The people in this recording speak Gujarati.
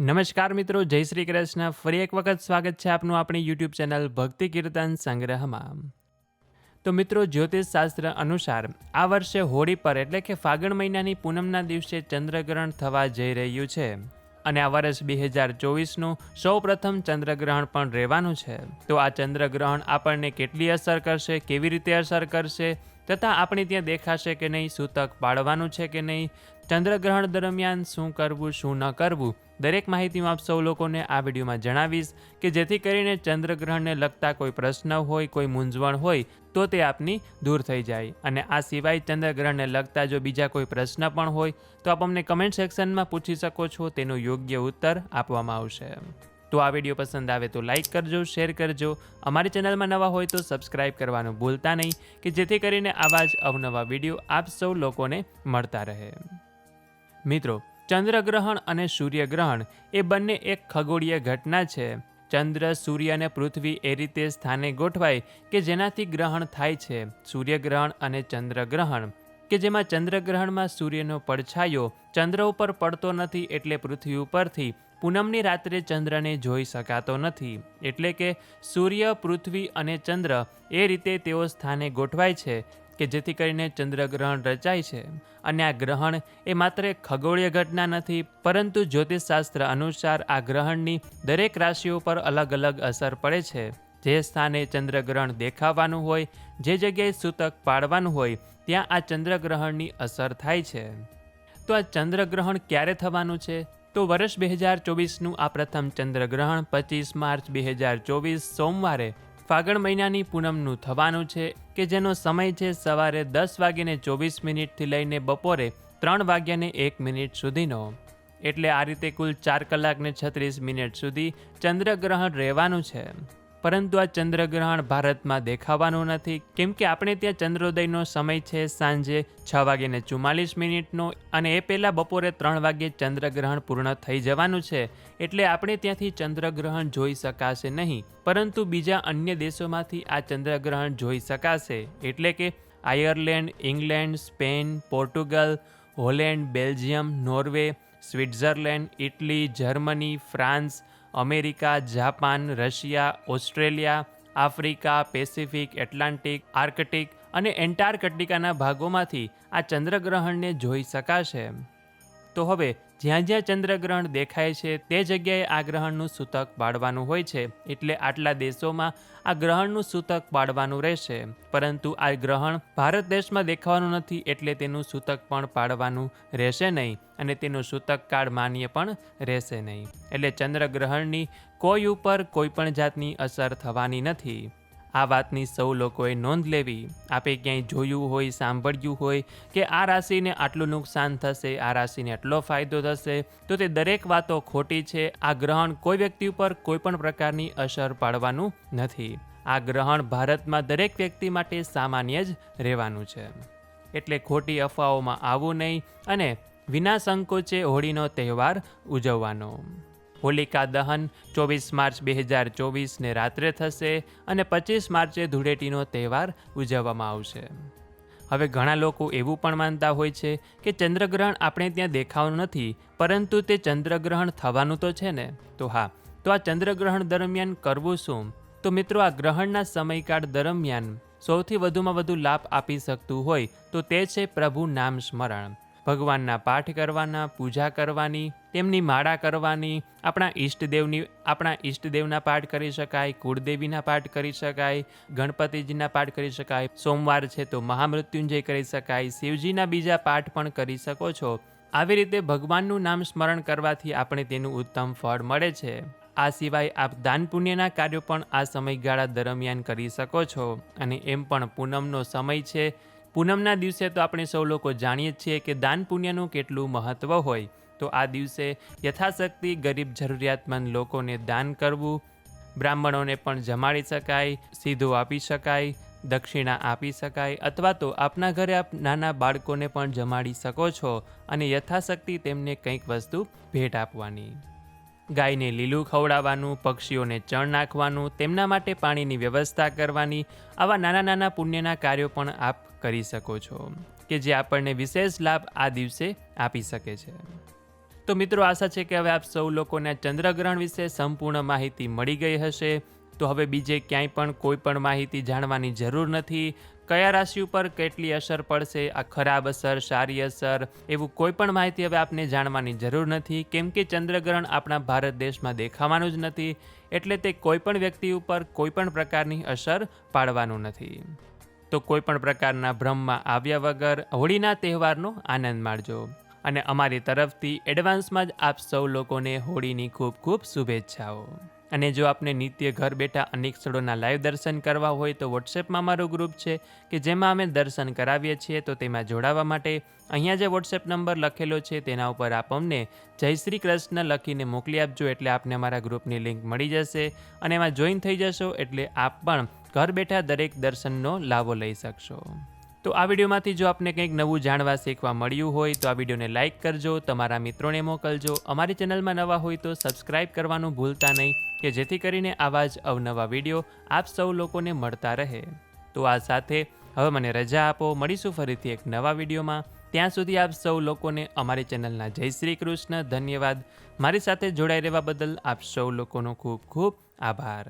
નમસ્કાર મિત્રો, જય શ્રી કૃષ્ણ. ફરી એક વખત સ્વાગત છે આપનું આપણી યુટ્યુબ ચેનલ ભક્તિ કીર્તન સંગ્રહમાં. તો મિત્રો જ્યોતિષ શાસ્ત્ર અનુસાર આ વર્ષે હોળી પર એટલે કે ફાગણ મહિનાની પૂનમના દિવસે ચંદ્રગ્રહણ થવા જઈ રહ્યું છે. અને આ વર્ષ બે હજાર ચોવીસનું સૌ પ્રથમ ચંદ્રગ્રહણ પણ રહેવાનું છે. તો આ ચંદ્રગ્રહણ આપણને કેટલી અસર કરશે, કેવી રીતે અસર કરશે, તથા આપણે ત્યાં દેખાશે કે નહીં, સૂતક પાડવાનું છે કે નહીં, ચંદ્રગ્રહણ દરમિયાન શું કરવું, શું ન કરવું દરેક માહિતી હું આપ સૌ લોકોને આ વિડીયોમાં જણાવીશ કે જેથી કરીને ચંદ્રગ્રહણને લગતા કોઈ પ્રશ્ન હોય, કોઈ મૂંઝવણ હોય, તો તે આપની દૂર થઈ જાય. અને આ સિવાય ચંદ્રગ્રહણને લગતા જો બીજા કોઈ પ્રશ્ન પણ હોય, તો આપ અમને કમેન્ટ સેક્શનમાં પૂછી શકો છો. તેનો યોગ્ય ઉત્તર આપવામાં આવશે. તો આ વીડિયો પસંદ આવે તો લાઇક કરજો, શેર કરજો. અમારી ચેનલમાં નવા હોય તો સબસ્ક્રાઇબ કરવાનું ભૂલતા નહીં, કે જેથી કરીને આવા જ અવનવા વીડિયો આપ સૌ લોકોને મળતા રહે. મિત્રો ચંદ્રગ્રહણ અને સૂર્યગ્રહણ એ બંને એક ખગોળીય ઘટના છે. ચંદ્ર, સૂર્ય અને પૃથ્વી એ રીતે સ્થાને ગોઠવાય કે જેનાથી ગ્રહણ થાય છે. સૂર્યગ્રહણ અને ચંદ્રગ્રહણ કે જેમાં ચંદ્રગ્રહણમાં સૂર્યનો પડછાયો ચંદ્ર ઉપર પડતો નથી એટલે પૃથ્વી ઉપરથી પૂનમની રાત્રે ચંદ્રને જોઈ શકાતો નથી. એટલે કે સૂર્ય, પૃથ્વી અને ચંદ્ર એ રીતે તેઓ સ્થાને ગોઠવાય છે. કે જેથી કરીને ચંદ્રગ્રહણ રચાય છે. અને આ ગ્રહણ એ માત્ર એક ખગોળીય ઘટના નથી, પરંતુ જ્યોતિષશાસ્ત્ર અનુસાર આ ગ્રહણની દરેક રાશિઓ પર અલગ અલગ અસર પડે છે. જે સ્થાને ચંદ્રગ્રહણ દેખાવાનું હોય, જે જગ્યાએ સૂતક પાડવાનું હોય, ત્યાં આ ચંદ્રગ્રહણની અસર થાય છે. તો આ ચંદ્રગ્રહણ ક્યારે થવાનું છે? તો વર્ષ બે હજાર ચોવીસનું આ પ્રથમ ચંદ્રગ્રહણ પચીસ માર્ચ બે હજાર ચોવીસ સોમવારે ફાગણ મહિનાની પૂનમનું થવાનું છે કે જેનો સમય છે સવારે દસ વાગ્યાને ચોવીસ મિનિટથી લઈને બપોરે ત્રણ વાગ્યાને એક મિનિટ સુધીનો. એટલે આ રીતે કુલ ચાર કલાકને છત્રીસ મિનિટ સુધી ચંદ્રગ્રહણ રહેવાનું છે. પરંતુ આ ચંદ્રગ્રહણ ભારતમાં દેખાવાનું નથી. કેમ કે આપણે ત્યાં ચંદ્રોદયનો સમય છે સાંજે છ વાગ્યાને ચુમ્માલીસ મિનિટનો અને એ પહેલાં બપોરે ત્રણ વાગ્યે ચંદ્રગ્રહણ પૂર્ણ થઈ જવાનું છે. એટલે આપણે ત્યાંથી ચંદ્રગ્રહણ જોઈ શકાશે નહીં. પરંતુ બીજા અન્ય દેશોમાંથી આ ચંદ્રગ્રહણ જોઈ શકાશે. એટલે કે Ireland, England, Spain, Portugal, Holland, Belgium, Norway, Switzerland, Italy, Germany, France America, Japan, Russia, Australia, Africa, Pacific, Atlantic, Arctic અને એન્ટાર્કટિકાના ભાગોમાંથી આ ચંદ્રગ્રહણને જોઈ શકાશે. તો હવે જ્યાં જ્યાં ચંદ્રગ્રહણ દેખાય છે, તે જગ્યાએ આ ગ્રહણનું સૂતક પાડવાનું હોય છે. એટલે આટલા દેશોમાં આ ગ્રહણનું સૂતક પાડવાનું રહેશે. પરંતુ આ ગ્રહણ ભારત દેશમાં દેખાવાનું નથી, એટલે તેનું સૂતક પણ પાડવાનું રહેશે નહીં અને તેનું સૂતક કાળ માન્ય પણ રહેશે નહીં. એટલે ચંદ્રગ્રહણની કોઈ ઉપર કોઈ પણ જાતની અસર થવાની નથી. આ વાતની સૌ લોકોએ નોંધ લેવી. આપે ક્યાંય જોયું હોય, સાંભળ્યું હોય કે આ રાશિને આટલું નુકસાન થશે, આ રાશિને આટલો ફાયદો થશે, તો તે દરેક વાતો ખોટી છે. આ ગ્રહણ કોઈ વ્યક્તિ ઉપર કોઈ પણ પ્રકારની અસર પાડવાનું નથી. આ ગ્રહણ ભારતમાં દરેક વ્યક્તિ માટે સામાન્ય જ રહેવાનું છે. એટલે ખોટી અફવાઓમાં આવવું નહીં અને વિના સંકોચે હોળીનો તહેવાર ઉજવવાનો. હોલિકા દહન ચોવીસ માર્ચ બે હજાર ચોવીસને રાત્રે થશે અને પચીસ માર્ચે ધૂળેટીનો તહેવાર ઉજવવામાં આવશે. હવે ઘણા લોકો એવું પણ માનતા હોય છે કે ચંદ્રગ્રહણ આપણે ત્યાં દેખાવાનું નથી, પરંતુ તે ચંદ્રગ્રહણ થવાનું તો છે ને? તો હા, તો આ ચંદ્રગ્રહણ દરમિયાન કરવું શું? તો મિત્રો, આ ગ્રહણના સમયકાળ દરમિયાન સૌથી વધુમાં વધુ લાભ આપી શકતું હોય તો તે છે પ્રભુ નામ સ્મરણ. ભગવાનના પાઠ કરવાના, પૂજા કરવાની, તેમની માળા કરવાની, આપણા ઈષ્ટદેવની, આપણા ઈષ્ટદેવના પાઠ કરી શકાય, કુળદેવીના પાઠ કરી શકાય, ગણપતિજીના પાઠ કરી શકાય, સોમવાર છે તો મહામૃત્યુંજય કરી શકાય, શિવજીના બીજા પાઠ પણ કરી શકો છો. આવી રીતે ભગવાનનું નામ સ્મરણ કરવાથી આપણે તેનું ઉત્તમ ફળ મળે છે. આ સિવાય આપ દાન પુણ્યના કાર્યો પણ આ સમયગાળા દરમિયાન કરી શકો છો. અને એમ પણ પૂનમનો સમય છે પૂનમના દિવસે તો આપણે સૌ લોકો જાણીએ છીએ કે દાન પુણ્યનું કેટલું મહત્ત્વ હોય. તો આ દિવસે યથાશક્તિ ગરીબ જરૂરિયાતમંદ લોકોને દાન કરવું, બ્રાહ્મણોને પણ જમાડી શકાય, સીધું આપી શકાય, દક્ષિણા આપી શકાય અથવા તો આપના ઘરે આપ નાના બાળકોને પણ જમાડી શકો છો અને યથાશક્તિ તેમને કંઈક વસ્તુ ભેટ આપવાની. ગાયને લીલું ખવડાવવાનું, પક્ષીઓને ચણ નાખવાનું, તેમના માટે પાણીની વ્યવસ્થા કરવાની, આવા નાના નાના પુણ્યના કાર્યો પણ આપ કરી શકો છો, કે જે આપણને વિશેષ લાભ આ દિવસે આપી શકે છે. તો મિત્રો, આશા છે કે હવે આપ સૌ લોકોને ચંદ્રગ્રહણ વિશે સંપૂર્ણ માહિતી મળી ગઈ હશે. તો હવે બીજે ક્યાંય પણ કોઈ પણ માહિતી જાણવાની જરૂર નથી. કયા રાશિ ઉપર કેટલી અસર પડશે, આ ખરાબ અસર, સારી અસર, એવું કોઈ પણ માહિતી હવે આપને જાણવાની જરૂર નથી. કેમ કે ચંદ્રગ્રહણ આપણા ભારત દેશમાં દેખાવાનું જ નથી. એટલે તે કોઈ પણ વ્યક્તિ ઉપર કોઈ પણ પ્રકારની અસર પાડવાનું નથી. તો કોઈ પણ પ્રકારના ભ્રમમાં આવ્યા વગર હોળીના તહેવારનો આનંદ માણજો. અને અમારી તરફથી એડવાન્સમાં જ આપ સૌ લોકોને હોળીની ખૂબ ખૂબ શુભેચ્છાઓ. અને જો આપને નિત્ય ઘર બેઠા અનેક સ્થળોના લાઈવ દર્શન કરવા હોય તો વોટ્સએપમાં મારો ગ્રુપ છે કે જેમાં અમે દર્શન કરાવીએ છીએ તો તેમાં જોડાવા માટે અહીંયા જે વોટ્સએપ નંબર લખેલો છે તેના ઉપર આપ અમને જય શ્રી કૃષ્ણ લખીને મોકલી આપજો એટલે આપને અમારા ગ્રુપની લિંક મળી જશે અને એમાં જોઈન થઈ જશો એટલે આપ પણ ઘર બેઠા દરેક દર્શનનો લાભો લઈ શકશો. તો આ વિડીયોમાંથી જો આપને કંઈક નવું જાણવા શીખવા મળ્યું હોય તો આ વિડીયોને લાઇક કરજો, તમારા મિત્રોને મોકલજો. અમારી ચેનલમાં નવા હોય તો સબસ્ક્રાઇબ કરવાનું ભૂલતા નહીં, કે જેથી કરીને આવા જ અવનવા વીડિયો આપ સૌ લોકોને મળતા રહે. તો આ સાથે હવે મને રજા આપો. મળીશું ફરીથી એક નવા વિડીયોમાં. ત્યાં સુધી આપ સૌ લોકોને અમારી ચેનલના જય શ્રી કૃષ્ણ. ધન્યવાદ. મારી સાથે જોડાઈ રહેવા બદલ આપ સૌ લોકોનો ખૂબ ખૂબ આભાર.